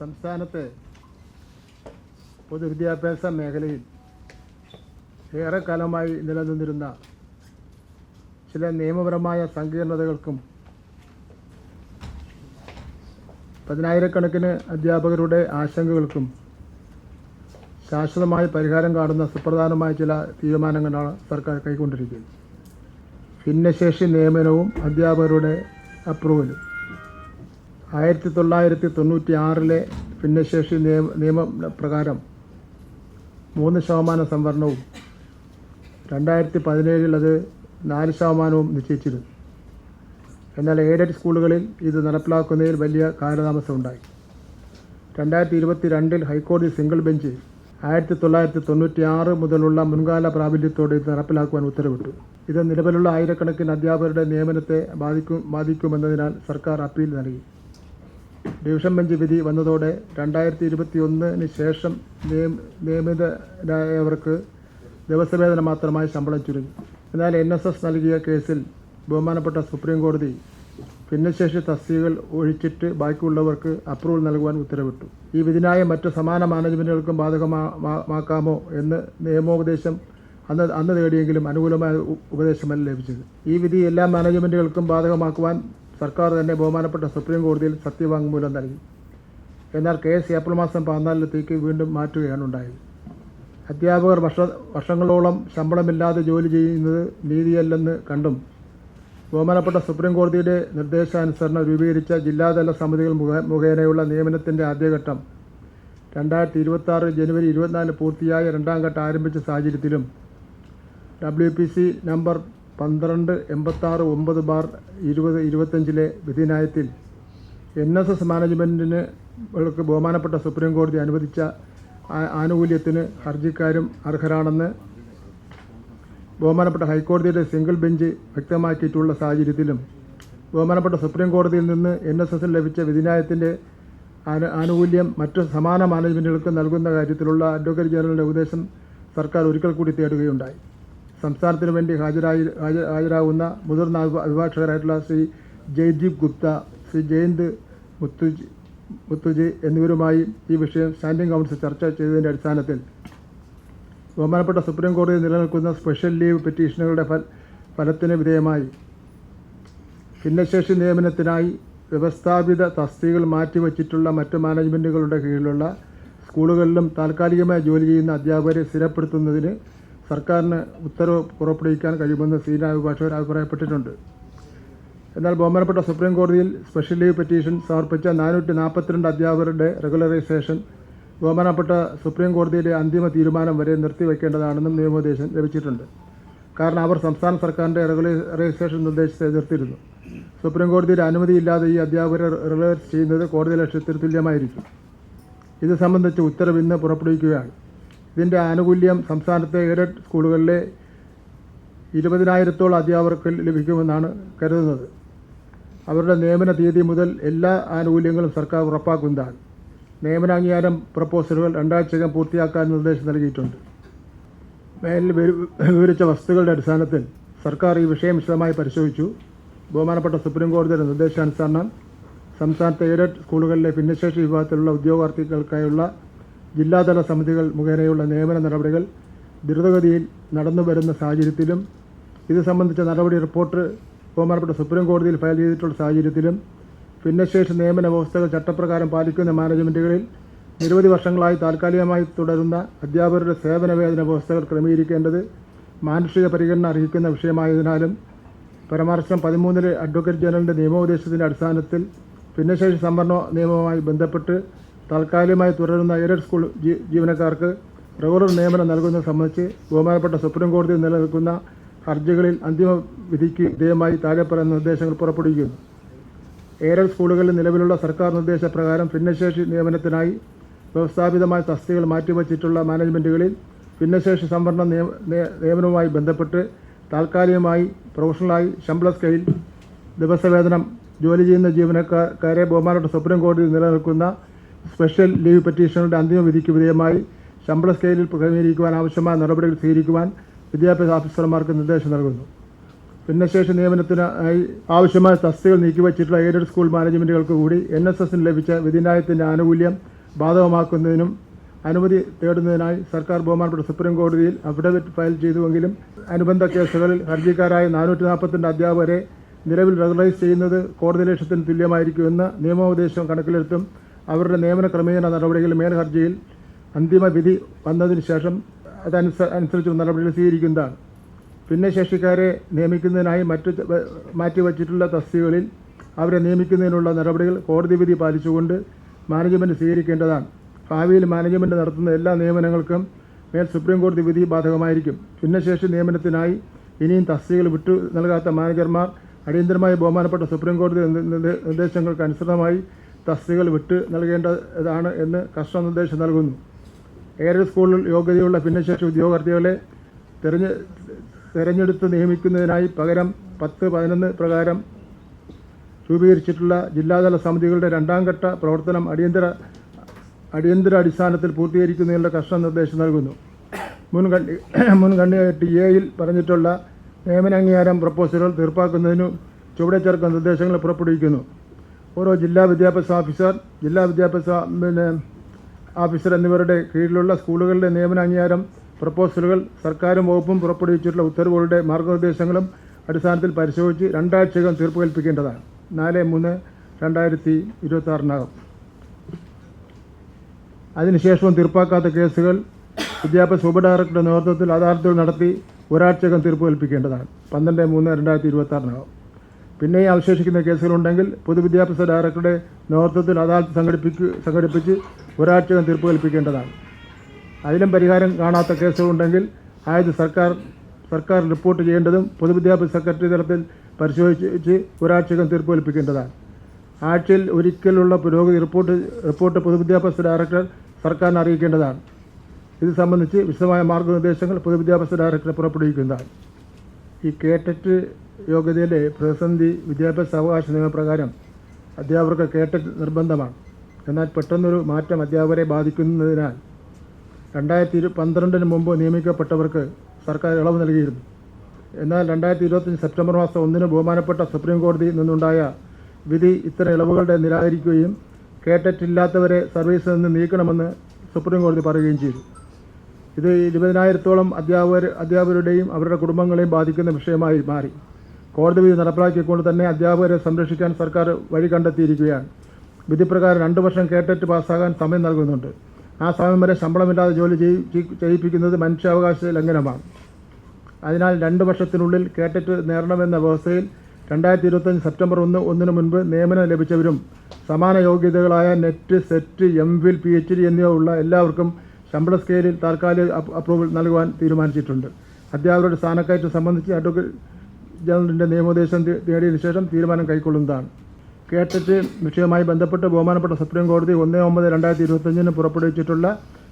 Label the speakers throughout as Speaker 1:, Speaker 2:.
Speaker 1: സംസ്ഥാനത്ത് പൊതുവിദ്യാഭ്യാസ മേഖലയിൽ ഏറെക്കാലമായി നിലനിന്നിരുന്ന ചില നിയമപരമായ സങ്കീർണതകൾക്കും പതിനായിരക്കണക്കിന് അധ്യാപകരുടെ ആശങ്കകൾക്കും ശാശ്വതമായി പരിഹാരം കാണുന്ന സുപ്രധാനമായ ചില തീരുമാനങ്ങളാണ് സർക്കാർ കൈക്കൊണ്ടിരിക്കുന്നത്. ഭിന്നശേഷി നിയമനവും അധ്യാപകരുടെ അപ്രൂവലും ആയിരത്തി തൊള്ളായിരത്തി തൊണ്ണൂറ്റി ആറിലെ ഭിന്നശേഷി നിയമ നിയമപ്രകാരം മൂന്ന് ശതമാനം സംവരണവും രണ്ടായിരത്തി പതിനേഴിൽ അത് നാല് ശതമാനവും നിശ്ചയിച്ചിരുന്നു. എന്നാൽ എയ്ഡഡ് സ്കൂളുകളിൽ ഇത് നടപ്പിലാക്കുന്നതിൽ വലിയ കാലതാമസം ഉണ്ടായി രണ്ടായിരത്തി ഇരുപത്തി രണ്ടിൽ ഹൈക്കോടതി സിംഗിൾ ബെഞ്ച് ആയിരത്തി തൊള്ളായിരത്തി തൊണ്ണൂറ്റി ആറ് മുതലുള്ള മുൻകാല പ്രാബല്യത്തോടെ ഇത് നടപ്പിലാക്കുവാൻ ഉത്തരവിട്ടു. ഇത് നിലവിലുള്ള ആയിരക്കണക്കിന് അധ്യാപകരുടെ നിയമനത്തെ ബാധിക്കും ബാധിക്കുമെന്നതിനാൽ സർക്കാർ അപ്പീൽ നൽകി. ഡിവിഷൻ ബെഞ്ച് വിധി വന്നതോടെ രണ്ടായിരത്തി ഇരുപത്തി ഒന്നിന് ശേഷം നിയം നിയമിതരായവർക്ക് ദിവസവേതനം മാത്രമായി ശമ്പളം ചുരുങ്ങി. എന്നാൽ എൻ എസ് എസ് നൽകിയ കേസിൽ ബഹുമാനപ്പെട്ട സുപ്രീം കോടതി ഭിന്നശേഷി തസ്തികകൾ ഒഴിച്ചിട്ട് ബാക്കിയുള്ളവർക്ക് അപ്രൂവൽ നൽകുവാൻ ഉത്തരവിട്ടു. ഈ വിധിനായ മറ്റു സമാന മാനേജ്മെന്റുകൾക്കും ബാധകമാക്കാമോ എന്ന് നിയമോപദേശം അന്ന് അന്ന് തേടിയെങ്കിലും അനുകൂലമായ ഉപദേശമല്ല ലഭിച്ചത്. ഈ വിധി എല്ലാ മാനേജ്മെന്റുകൾക്കും ബാധകമാക്കുവാൻ സർക്കാർ തന്നെ ബഹുമാനപ്പെട്ട സുപ്രീം കോടതിയിൽ സത്യവാങ്മൂലം നൽകി. എന്നാൽ കേസ് ഏപ്രിൽ മാസം പതിനാലിലത്തേക്ക് വീണ്ടും മാറ്റുകയാണ് ഉണ്ടായത്. അധ്യാപകർ വർഷ വർഷങ്ങളോളം ശമ്പളമില്ലാതെ ജോലി ചെയ്യുന്നത് നീതിയല്ലെന്ന് കണ്ടും ബഹുമാനപ്പെട്ട സുപ്രീം കോടതിയുടെ നിർദ്ദേശാനുസരണം രൂപീകരിച്ച ജില്ലാതല സമിതികൾ മുഖേ- മുഖേനയുള്ള നിയമനത്തിന്റെ ആദ്യഘട്ടം രണ്ടായിരത്തി ഇരുപത്തി ജനുവരി ഇരുപത്തിനാല് പൂർത്തിയായ രണ്ടാം ഘട്ടം ആരംഭിച്ച സാഹചര്യത്തിലും ഡബ്ല്യു നമ്പർ പന്ത്രണ്ട് എൺപത്താറ് ഒമ്പത് ബാർ ഇരുപത് ഇരുപത്തഞ്ചിലെ വിധിന്യായത്തിൽ എൻ എസ് എസ് മാനേജ്മെന്റിന് ബഹുമാനപ്പെട്ട സുപ്രീം കോടതി അനുവദിച്ച ആനുകൂല്യത്തിന് ഹർജിക്കാരും അർഹരാണെന്ന് ബഹുമാനപ്പെട്ട ഹൈക്കോടതിയുടെ സിംഗിൾ ബെഞ്ച് വ്യക്തമാക്കിയിട്ടുള്ള സാഹചര്യത്തിലും ബഹുമാനപ്പെട്ട സുപ്രീം കോടതിയിൽ നിന്ന് എൻ എസ് എസിന് ലഭിച്ച വിധിന്യായത്തിന്റെ ആനു ആനുകൂല്യം മറ്റ് സമാന മാനേജ്മെന്റുകൾക്ക് നൽകുന്ന കാര്യത്തിലുള്ള അഡ്വക്കേറ്റ് ജനറലിന്റെ ഉപദേശം സർക്കാർ ഒരിക്കൽ കൂടി തേടുകയുണ്ടായി. സംസ്ഥാനത്തിന് വേണ്ടി ഹാജരായി ഹാജ- ഹാജരാകുന്ന മുതിർന്ന അഭിഭാ- അഭിഭാഷകരായിട്ടുള്ള ശ്രീ ജയ്ദീപ് ഗുപ്ത ശ്രീ ജയന്ത് മുത്തുജി മുത്തുജി എന്നിവരുമായി ഈ വിഷയം സ്റ്റാൻഡിംഗ് കൗൺസിൽ ചർച്ച ചെയ്തതിന്റെ അടിസ്ഥാനത്തിൽ ബഹുമാനപ്പെട്ട സുപ്രീം കോടതി നിലനിൽക്കുന്ന സ്പെഷ്യൽ ലീവ് പെറ്റീഷനുകളുടെ ഫല ഫലത്തിന് വിധേയമായി. ഭിന്നശേഷി നിയമനത്തിനായി വ്യവസ്ഥാപിത തസ്തികൾ മാറ്റിവച്ചിട്ടുള്ള മറ്റ് മാനേജ്മെന്റുകളുടെ കീഴിലുള്ള സ്കൂളുകളിലും താൽക്കാലികമായി ജോലി ചെയ്യുന്ന അധ്യാപകരെ സ്ഥിരപ്പെടുത്തുന്നതിന് സർക്കാരിന് ഉത്തരവ് പുറപ്പെടുവിക്കാൻ കഴിയുമെന്ന് സീനിയർ അഭിഭാഷകർ അഭിപ്രായപ്പെട്ടിട്ടുണ്ട്. എന്നാൽ ബഹുമാനപ്പെട്ട സുപ്രീം കോടതിയിൽ സ്പെഷ്യൽ ലീവ് പെറ്റീഷൻ സമർപ്പിച്ച നാനൂറ്റി നാൽപ്പത്തിരണ്ട് അധ്യാപകരുടെ റെഗുലറൈസേഷൻ ബഹുമാനപ്പെട്ട സുപ്രീം കോടതിയിലെ അന്തിമ തീരുമാനം വരെ നിർത്തിവെക്കേണ്ടതാണെന്നും നിയമോപദേശം ലഭിച്ചിട്ടുണ്ട്. കാരണം അവർ സംസ്ഥാന സർക്കാരിന്റെ റെഗുലറൈസേഷൻ നിർദ്ദേശത്തെ എതിർത്തിരുന്നു. സുപ്രീം കോടതിയുടെ അനുമതിയില്ലാതെ ഈ അധ്യാപകരെ റെഗുലറൈസ് ചെയ്യുന്നത് കോടതി ലക്ഷ്യത്തിന് തുല്യമായിരിക്കും. ഇത് സംബന്ധിച്ച് ഉത്തരവ് ഇന്ന് പുറപ്പെടുവിക്കുകയാണ്. ഇതിന്റെ ആനുകൂല്യം സംസ്ഥാനത്തെ എയ്ഡഡ് സ്കൂളുകളിലെ ഇരുപതിനായിരത്തോളം അധ്യാപകർക്ക് ലഭിക്കുമെന്നാണ് കരുതുന്നത്. അവരുടെ നിയമന തീയതി മുതൽ എല്ലാ ആനുകൂല്യങ്ങളും സർക്കാർ ഉറപ്പാക്കുന്നതാണ്. നിയമനാംഗീകാരം പ്രപ്പോസലുകൾ രണ്ടാഴ്ചയ്ക്കകം പൂർത്തിയാക്കാൻ നിർദ്ദേശം നൽകിയിട്ടുണ്ട്. മേലിൽ വിവരിച്ച വസ്തുക്കളുടെ അടിസ്ഥാനത്തിൽ സർക്കാർ ഈ വിഷയം വിശദമായി പരിശോധിച്ചു. ബഹുമാനപ്പെട്ട സുപ്രീം കോടതിയുടെ നിർദ്ദേശാനുസരണം സംസ്ഥാനത്തെ എയ്ഡഡ് സ്കൂളുകളിലെ ഭിന്നശേഷി വിഭാഗത്തിലുള്ള ഉദ്യോഗാർത്ഥികൾക്കായുള്ള ജില്ലാതല സമിതികൾ മുഖേനയുള്ള നിയമന നടപടികൾ ദ്രുതഗതിയിൽ നടന്നു വരുന്ന സാഹചര്യത്തിലും ഇത് സംബന്ധിച്ച നടപടി റിപ്പോർട്ട് ബഹുമാനപ്പെട്ട സുപ്രീം കോടതിയിൽ ഫയൽ ചെയ്തിട്ടുള്ള സാഹചര്യത്തിലും ഭിന്നശേഷി നിയമന വ്യവസ്ഥകൾ ചട്ടപ്രകാരം പാലിക്കുന്ന മാനേജ്മെന്റുകളിൽ നിരവധി വർഷങ്ങളായി താൽക്കാലികമായി തുടരുന്ന അധ്യാപകരുടെ സേവന വേതന വ്യവസ്ഥകൾ ക്രമീകരിക്കേണ്ടത് മാനുഷിക പരിഗണന അർഹിക്കുന്ന വിഷയമായതിനാലും പരാമർശം പതിമൂന്നിലെ അഡ്വക്കേറ്റ് ജനറലിന്റെ നിയമോപദേശത്തിന്റെ അടിസ്ഥാനത്തിൽ ഭിന്നശേഷി സംവരണ നിയമവുമായി ബന്ധപ്പെട്ട് താൽക്കാലികമായി തുടരുന്ന എയ്ഡഡ് സ്കൂൾ ജീവനക്കാർക്ക് റെഗുലർ നിയമനം നൽകുന്നത് സംബന്ധിച്ച് ബഹുമാനപ്പെട്ട സുപ്രീം കോടതി നിലനിൽക്കുന്ന ഹർജികളിൽ അന്തിമ വിധിക്ക് വിധേയമായി താഴെ പറയുന്ന നിർദ്ദേശങ്ങൾ പുറപ്പെടുവിക്കുന്നു. എയ്ഡഡ് സ്കൂളുകളിൽ നിലവിലുള്ള സർക്കാർ നിർദ്ദേശപ്രകാരം ഭിന്നശേഷി നിയമനത്തിനായി വ്യവസ്ഥാപിതമായ തസ്തികൾ മാറ്റിവച്ചിട്ടുള്ള മാനേജ്മെന്റുകളിൽ ഭിന്നശേഷി സംവരണ നിയമ- നിയ- നിയമനവുമായി ബന്ധപ്പെട്ട് താൽക്കാലികമായി പ്രൊഫഷണലായി ശമ്പള സ്കെയിൽ ദിവസവേതനം ജോലി ചെയ്യുന്ന ജീവനക്കാരെ ബഹുമാനപ്പെട്ട സുപ്രീം കോടതി നിലനിൽക്കുന്ന സ്പെഷ്യൽ ലീവ് പെറ്റീഷനുകളുടെ അന്തിമ വിധിക്ക് വിധേയമായി ശമ്പള സ്കെയിലിൽ ക്രമീകരിക്കുവാൻ ആവശ്യമായ നടപടികൾ സ്വീകരിക്കുവാൻ വിദ്യാഭ്യാസ ഓഫീസർമാർക്ക് നിർദ്ദേശം നൽകുന്നു. ഭിന്നശേഷി നിയമനത്തിനായി ആവശ്യമായ തസ്തികൾ നീക്കിവച്ചിട്ടുള്ള എയ്ഡഡ് സ്കൂൾ മാനേജ്മെന്റുകൾക്ക് കൂടി എൻ എസ് എസിന് ലഭിച്ച വിധിന്യായത്തിന്റെ ആനുകൂല്യം ബാധകമാക്കുന്നതിനും അനുമതി തേടുന്നതിനായി സർക്കാർ ബഹുമാനപ്പെട്ട സുപ്രീം കോടതിയിൽ അഫിഡവിറ്റ് ഫയൽ ചെയ്തുവെങ്കിലും അനുബന്ധ കേസുകളിൽ ഹർജിക്കാരായ നാനൂറ്റി നാൽപ്പത്തിരണ്ട് അധ്യാപകരെ നിലവിൽ റെഗുലൈസ് ചെയ്യുന്നത് കോടതി ലക്ഷ്യത്തിന് തുല്യമായിരിക്കുമെന്ന് നിയമോപദേശം കണക്കിലെടുത്തും അവരുടെ നിയമന ക്രമീകരണ നടപടികൾ മേൽഹർജിയിൽ അന്തിമ വിധി വന്നതിന് ശേഷം അതനുസ അനുസരിച്ചുള്ള നടപടികൾ സ്വീകരിക്കുന്നതാണ്. ഭിന്നശേഷിക്കാരെ നിയമിക്കുന്നതിനായി മറ്റു മാറ്റിവച്ചിട്ടുള്ള തസ്തികകളിൽ അവരെ നിയമിക്കുന്നതിനുള്ള നടപടികൾ കോടതി വിധി പാലിച്ചുകൊണ്ട് മാനേജ്മെന്റ് സ്വീകരിക്കേണ്ടതാണ്. ഭാവിയിൽ മാനേജ്മെന്റ് നടത്തുന്ന എല്ലാ നിയമനങ്ങൾക്കും മേൽ സുപ്രീം കോടതി വിധി ബാധകമായിരിക്കും. ഭിന്നശേഷി നിയമനത്തിനായി ഇനിയും തസ്തികകൾ വിട്ടു നൽകാത്ത മാനേജർമാർ അടിയന്തരമായി ബഹുമാനപ്പെട്ട സുപ്രീം കോടതി നിർദ്ദ- നിർദ്ദ- നിർദ്ദേശങ്ങൾക്ക് അനുസൃതമായി തസ്തികകൾ വിട്ടു നൽകേണ്ടതാണ് എന്ന് കർശന നിർദ്ദേശം നൽകുന്നു. എയ്ഡഡ് സ്കൂളിൽ യോഗ്യതയുള്ള ഭിന്നശേഷി ഉദ്യോഗാർത്ഥികളെ തെരഞ്ഞ് തെരഞ്ഞെടുത്ത് നിയമിക്കുന്നതിനായി പകരം പത്ത് പതിനൊന്ന് പ്രകാരം രൂപീകരിച്ചിട്ടുള്ള ജില്ലാതല സമിതികളുടെ രണ്ടാം ഘട്ട പ്രവർത്തനം അടിയന്തര അടിയന്തര അടിസ്ഥാനത്തിൽ പൂർത്തീകരിക്കുന്നതിനുള്ള കർശന നിർദ്ദേശം നൽകുന്നു. മുൻകണ്ടി ടി എയിൽ പറഞ്ഞിട്ടുള്ള നിയമന അംഗീകാരം പ്രപ്പോസലുകൾ തീർപ്പാക്കുന്നതിനു ചുവടെ ചേർക്കുന്ന നിർദ്ദേശങ്ങൾ പുറപ്പെടുവിക്കുന്നു. ഓരോ ജില്ലാ വിദ്യാഭ്യാസ ഓഫീസർ ജില്ലാ വിദ്യാഭ്യാസ പിന്നെ ഓഫീസർ എന്നിവരുടെ കീഴിലുള്ള സ്കൂളുകളുടെ നിയമന അംഗീകാരം പ്രപ്പോസലുകൾ സർക്കാരും വകുപ്പും പുറപ്പെടുവിച്ചിട്ടുള്ള ഉത്തരവുകളുടെ മാർഗനിർദ്ദേശങ്ങളും അടിസ്ഥാനത്തിൽ പരിശോധിച്ച് രണ്ടാഴ്ചകം തീർപ്പ് കൽപ്പിക്കേണ്ടതാണ് നാല് മൂന്ന് രണ്ടായിരത്തി ഇരുപത്തി ആറിനകം അതിനുശേഷവും തീർപ്പാക്കാത്ത കേസുകൾ വിദ്യാഭ്യാസ ഉപഡയറക്ടറുടെ നേതൃത്വത്തിൽ അദാലത്തുകൾ നടത്തി ഒരാഴ്ചകം തീർപ്പ് കൽപ്പിക്കേണ്ടതാണ് പന്ത്രണ്ട് മൂന്ന് രണ്ടായിരത്തി ഇരുപത്തി പിന്നെയും അവശേഷിക്കുന്ന കേസുകളുണ്ടെങ്കിൽ പൊതുവിദ്യാഭ്യാസ ഡയറക്ടറുടെ നേതൃത്വത്തിൽ അദാലത്ത് സംഘടിപ്പിക്കു സംഘടിപ്പിച്ച് ഒരാഴ്ചകം തീർപ്പ് കൽപ്പിക്കേണ്ടതാണ്. അതിലും പരിഹാരം കാണാത്ത കേസുകളുണ്ടെങ്കിൽ ആയത് സർക്കാർ സർക്കാർ റിപ്പോർട്ട് ചെയ്യേണ്ടതും പൊതുവിദ്യാഭ്യാസ സെക്രട്ടറി തലത്തിൽ പരിശോധിച്ച് ഒരാഴ്ചകം തീർപ്പ് കൽപ്പിക്കേണ്ടതാണ്. ആഴ്ചയിൽ ഒരിക്കലുള്ള പുരോഗതി റിപ്പോർട്ട് റിപ്പോർട്ട് പൊതുവിദ്യാഭ്യാസ ഡയറക്ടർ സർക്കാരിനെ അറിയിക്കേണ്ടതാണ്. ഇത് സംബന്ധിച്ച് വിശദമായ മാർഗനിർദ്ദേശങ്ങൾ പൊതുവിദ്യാഭ്യാസ ഡയറക്ടർ പുറപ്പെടുവിക്കുന്നതാണ്. ഈ കേട്ടറ്റ് യോഗ്യതയിലെ പ്രതിസന്ധി വിദ്യാഭ്യാസ അവകാശ നിയമപ്രകാരം അധ്യാപകർക്ക് കേട്ടറ്റ് നിർബന്ധമാണ്. എന്നാൽ പെട്ടെന്നൊരു മാറ്റം അധ്യാപകരെ ബാധിക്കുന്നതിനാൽ രണ്ടായിരത്തി ഇരു പന്ത്രണ്ടിന് മുമ്പ് നിയമിക്കപ്പെട്ടവർക്ക് സർക്കാർ ഇളവ് നൽകിയിരുന്നു. എന്നാൽ രണ്ടായിരത്തി ഇരുപത്തഞ്ച് സെപ്റ്റംബർ മാസം ഒന്നിന് ബഹുമാനപ്പെട്ട സുപ്രീം കോടതിയിൽ നിന്നുണ്ടായ വിധി ഇത്തരം ഇളവുകളുടെ നിരാകരിക്കുകയും കേട്ടിട്ടില്ലാത്തവരെ സർവീസിൽ നിന്ന് നീക്കണമെന്ന് സുപ്രീം കോടതി പറയുകയും ചെയ്തു. ഇത് ഇരുപതിനായിരത്തോളം അധ്യാപകർ അധ്യാപകരുടെയും അവരുടെ കുടുംബങ്ങളെയും ബാധിക്കുന്ന വിഷയമായി മാറി. കോടതി വിധി നടപ്പിലാക്കിക്കൊണ്ട് തന്നെ അധ്യാപകരെ സംരക്ഷിക്കാൻ സർക്കാർ വഴി കണ്ടെത്തിയിരിക്കുകയാണ്. വിധിപ്രകാരം രണ്ട് വർഷം കേട്ടറ്റ് പാസ്സാകാൻ സമയം നൽകുന്നുണ്ട്. ആ സമയം വരെ ശമ്പളമില്ലാതെ ജോലി ചെയ്യി- ചെയ്യി- ചെയ്യിപ്പിക്കുന്നത് മനുഷ്യാവകാശ ലംഘനമാണ്. അതിനാൽ രണ്ട് വർഷത്തിനുള്ളിൽ കേട്ടറ്റ് നേടണമെന്ന വ്യവസ്ഥയിൽ രണ്ടായിരത്തി ഇരുപത്തഞ്ച് സെപ്റ്റംബർ ഒന്ന് ഒന്നിനു മുൻപ് നിയമനം ലഭിച്ചവരും സമാന യോഗ്യതകളായ NET SET M Phil P H D എന്നിവ ഉള്ള എല്ലാവർക്കും ശമ്പള സ്കെയിലിൽ താൽക്കാലിക അപ്രൂവൽ നൽകുവാൻ തീരുമാനിച്ചിട്ടുണ്ട്. അധ്യാപകരുടെ സ്ഥാനക്കയറ്റം സംബന്ധിച്ച് അഡ്വക്കേറ്റ് ജനറലിന്റെ നിയമോപദേശം തേ- തേടിയതിനു ശേഷം തീരുമാനം കൈക്കൊള്ളുന്നതാണ്. കേട്ടറ്റ് വിഷയവുമായി ബന്ധപ്പെട്ട് ബഹുമാനപ്പെട്ട സുപ്രീം കോടതി ഒന്ന് ഒമ്പത് രണ്ടായിരത്തി ഇരുപത്തഞ്ചിന് പുറപ്പെടുവിച്ചിട്ടുള്ള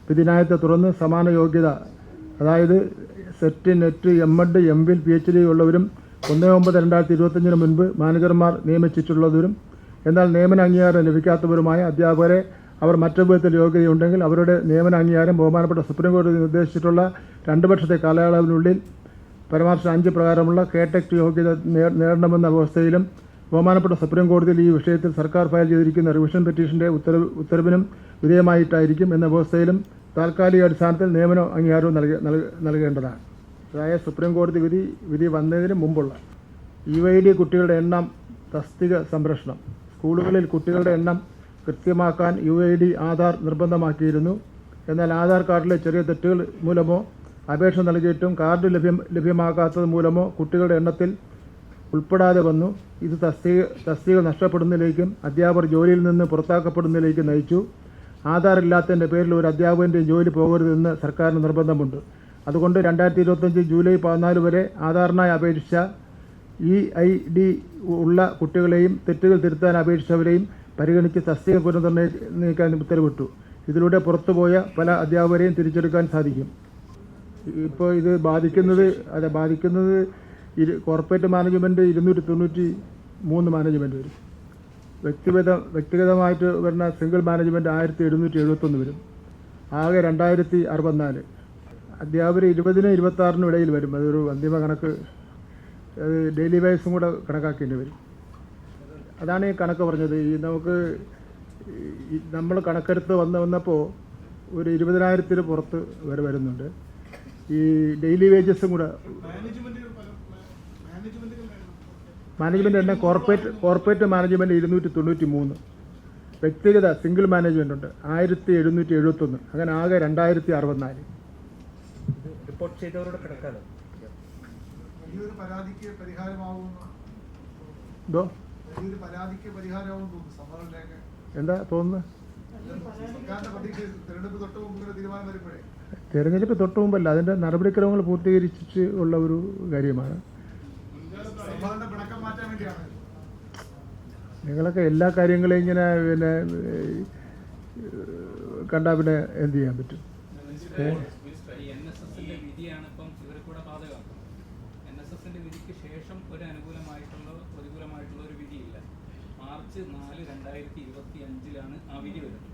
Speaker 1: വിധിനായത്തെ തുടർന്ന് സമാന യോഗ്യത അതായത് SET NET M Ed M Phil P H D ഉള്ളവരും ഒന്ന് ഒമ്പത് രണ്ടായിരത്തി ഇരുപത്തഞ്ചിന് മുൻപ് മാനേജർമാർ നിയമിച്ചിട്ടുള്ളവരും എന്നാൽ നിയമന അംഗീകാരം ലഭിക്കാത്തവരുമായ അധ്യാപകരെ അവർ മറ്റു വിധത്തിൽ യോഗ്യതയുണ്ടെങ്കിൽ അവരുടെ നിയമന അംഗീകാരം ബഹുമാനപ്പെട്ട സുപ്രീം കോടതി നിർദ്ദേശിച്ചിട്ടുള്ള രണ്ട് വർഷത്തെ കാലയളവിനുള്ളിൽ പരമാവധി അഞ്ച് പ്രകാരമുള്ള കേടെക് യോഗ്യത നേടണമെന്ന വ്യവസ്ഥയിലും ബഹുമാനപ്പെട്ട സുപ്രീം കോടതിയിൽ ഈ വിഷയത്തിൽ സർക്കാർ ഫയൽ ചെയ്തിരിക്കുന്ന റിവിഷൻ പെറ്റീഷന്റെ ഉത്തരവ് ഉത്തരവിനും വിധേയമായിട്ടായിരിക്കും എന്ന വ്യവസ്ഥയിലും താൽക്കാലിക അടിസ്ഥാനത്തിൽ നിയമന അംഗീകാരവും നൽകി നൽക- നൽകേണ്ടതാണ്. അതായത് സുപ്രീം കോടതി വിധി വിധി വന്നതിന് മുമ്പുള്ള യു ഐ ഡി കുട്ടികളുടെ എണ്ണം തസ്തിക സംരക്ഷണം. സ്കൂളുകളിൽ കുട്ടികളുടെ എണ്ണം കൃത്യമാക്കാൻ യു ഐ ഡി ആധാർ നിർബന്ധമാക്കിയിരുന്നു. എന്നാൽ ആധാർ കാർഡിലെ ചെറിയ തെറ്റുകൾ മൂലമോ അപേക്ഷ നൽകിയിട്ടും കാർഡ് ലഭ്യം ലഭ്യമാക്കാത്തത് മൂലമോ കുട്ടികളുടെ എണ്ണത്തിൽ ഉൾപ്പെടാതെ വന്നു. ഇത് തസ്തിക തസ്തിക നഷ്ടപ്പെടുന്നതിലേക്കും അധ്യാപകർ ജോലിയിൽ നിന്ന് പുറത്താക്കപ്പെടുന്നതിലേക്കും നയിച്ചു. ആധാറില്ലാത്തതിന്റെ പേരിൽ ഒരു അധ്യാപകന്റെയും ജോലി പോകരുതെന്ന് സർക്കാരിന് നിർബന്ധമുണ്ട്. അതുകൊണ്ട് രണ്ടായിരത്തി ഇരുപത്തഞ്ച് ജൂലൈ പതിനാല് വരെ ആധാറിനായി അപേക്ഷിച്ച ഇ ഐ ഡി ഉള്ള കുട്ടികളെയും തെറ്റുകൾ തിരുത്താൻ അപേക്ഷിച്ചവരെയും പരിഗണിച്ച് തസ്തിക പുനർനിർണയിക്കാൻ ഉത്തരവിട്ടു. ഇതിലൂടെ പുറത്തുപോയ പല അധ്യാപകരെയും തിരിച്ചെടുക്കാൻ സാധിക്കും. ഇപ്പോൾ ഇത് ബാധിക്കുന്നത് അതെ ബാധിക്കുന്നത് ഇരു കോർപ്പറേറ്റ് മാനേജ്മെന്റ് ഇരുന്നൂറ്റി തൊണ്ണൂറ്റി മൂന്ന് മാനേജ്മെന്റ് വരും. വ്യക്തിഗത വ്യക്തിഗതമായിട്ട് വരുന്ന സിംഗിൾ മാനേജ്മെന്റ് ആയിരത്തി എഴുന്നൂറ്റി എഴുപത്തൊന്ന് വരും. ആകെ രണ്ടായിരത്തി അറുപത്തിനാല്. അധ്യാപകർ ഇരുപതിനും ഇരുപത്താറിനും ഇടയിൽ വരും. അതൊരു അന്തിമ കണക്ക്. അത് ഡെയിലി വൈസും കൂടെ കണക്കാക്കേണ്ടി വരും. അതാണ് ഈ കണക്ക് പറഞ്ഞത്. ഈ നമുക്ക് നമ്മൾ കണക്കെടുത്ത് വന്ന് വന്നപ്പോൾ ഒരു ഇരുപതിനായിരത്തിന് പുറത്ത് വരെ വരുന്നുണ്ട്. ഈ ഡെയിലി വേജസും കൂടെ. മാനേജ്മെന്റ് തന്നെ കോർപ്പറേറ്റ് കോർപ്പറേറ്റ് മാനേജ്മെന്റ് ഇരുന്നൂറ്റി തൊണ്ണൂറ്റി മൂന്ന് വ്യക്തിഗത സിംഗിൾ മാനേജ്മെന്റ് ഉണ്ട്. ആയിരത്തി എഴുന്നൂറ്റി എഴുപത്തൊന്ന് അങ്ങനെ ആകെ രണ്ടായിരത്തി അറുപത്തിനാല്
Speaker 2: റിപ്പോർട്ട് ചെയ്തവരോട്
Speaker 1: എന്തോ? എന്താ തോന്നുന്നത്
Speaker 3: തെരഞ്ഞെടുപ്പ് തൊട്ട്
Speaker 1: മുമ്പല്ല അതിന്റെ നടപടിക്രമങ്ങൾ പൂർത്തീകരിച്ച് ഉള്ള ഒരു കാര്യമാണ്.
Speaker 3: സമരന്റെ പിണക്കം മാറ്റാൻ വേണ്ടിയാണ്.
Speaker 1: നിങ്ങളൊക്കെ എല്ലാ കാര്യങ്ങളെയും ഇങ്ങനെ പിന്നെ കണ്ടാൽ പിന്നെ എന്ത് ചെയ്യാൻ പറ്റും?
Speaker 4: ശേഷം ഒരു അനുകൂലമായിട്ടുള്ള പ്രതികൂലമായിട്ടുള്ള ഒരു വിധിയില്ല. മാർച്ച് നാല് രണ്ടായിരത്തി ഇരുപത്തി അഞ്ചിലാണ് ആ വിധി വരുന്നത്.